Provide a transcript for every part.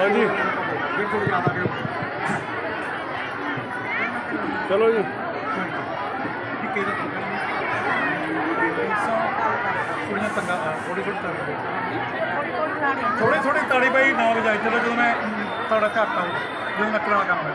ਹਾਂਜੀ। ਚਲੋ ਜੀ। ਥੋੜੀ ਥੋੜੀ ਤਾੜੀ ਬਾਈ ਨਾ ਵਜਾਈ ਚਲੋ ਜਦੋਂ ਮੈਂ ਤੁਹਾਡਾ ਘੱਟ ਆਉ ਜਦੋਂ ਨੱਕਣ ਵਾਲਾ ਕੰਮ ਹੈ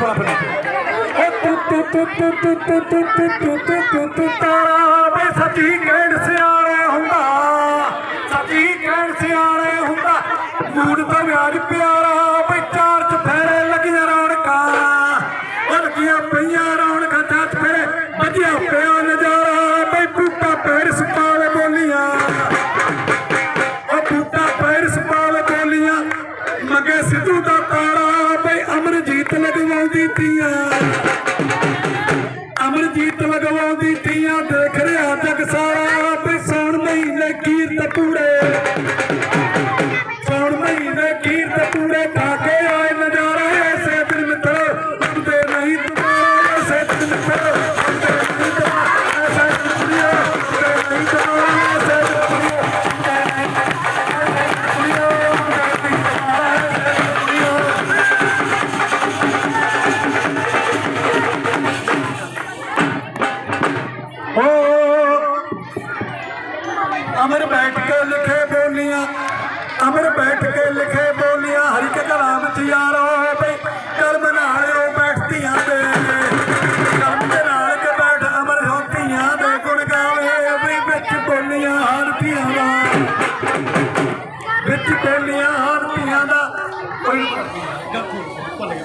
ਲਓ ਇੱਕ ਬੋਲੀ ਪੜਾ ਫਿਰ ਤਾਰਾ ਵੇ ਸੱਚੀ ਕਹਿਣ ਸਿਆਣੇ ਹੁੰਦਾ ਸੱਚੀ ਕਹਿਣ ਸਿਆਣੇ ਹੁੰਦਾ ਮੂਡ ਤਾਂ ਵਿਆਜ ਪਿਆਰਾ ਬਈ ਚਾਰ ਚਫੇਰੇ ਲੱਗੀਆਂ ਰੌਣਕਾਂ ਉਹ ਲੱਗੀਆਂ ਪਈਆਂ ਰੌਣਕਾਂ ਚਾਰ ਚਫੇਰੇ ਵਧੀਆ ਪਿਆ ਨਜ਼ਾਰਾ ਬਈ ਬੂਟਾ ਪੈਰ ਸਪਾਵੇ ਬੋਲੀਆਂ ਉਹ ਬੂਟਾ ਪੈਰ ਸਪਾਵੇ ਬੋਲੀਆਂ ਮੰਗੇ ਸਿੱਧੂ ਦਾ ਤਾਰਾ ਅਮਰਜੀਤ ਲਗਵਾਉਂਦੀ ਤੀਆਂ ਅਮਰਜੀਤ ਲਗਵਾਉਂਦੀ ਤੀਆਂ ਦੇਖ ਰਿਹਾ ਜਗ ਸਾਰਾ ਅਮਰ ਬੈਠ ਕੇ ਲਿਖੇ ਬੋਲੀਆਂ, ਅਮਰ ਬੈਠ ਕੇ ਲਿਖੇ ਬੋਲੀਆਂ, ਹਰੀ ਕੇ ਕਲਾਮ ਚ ਯਾਰੋ ਬਈ ਕਲਮ ਨਾਲ ਉਹ ਬੈਠਦੀਆਂ ਦੇ। ਕਲਮ ਦੇ ਨਾਲ ਕੇ ਬੈਠ ਅਮਰ ਹੋਤੀਆਂ ਦੇ, ਗੁਣ ਗਾਵੇ ਬਈ, ਵਿੱਚ ਬੋਲੀਆਂ ਹਰਤੀਆਂ ਦਾ। ਵਿੱਚ ਬੋਲੀਆਂ ਹਰਤੀਆਂ ਦਾ। ਕੋਈ ਭੁੱਲ ਗਿਆ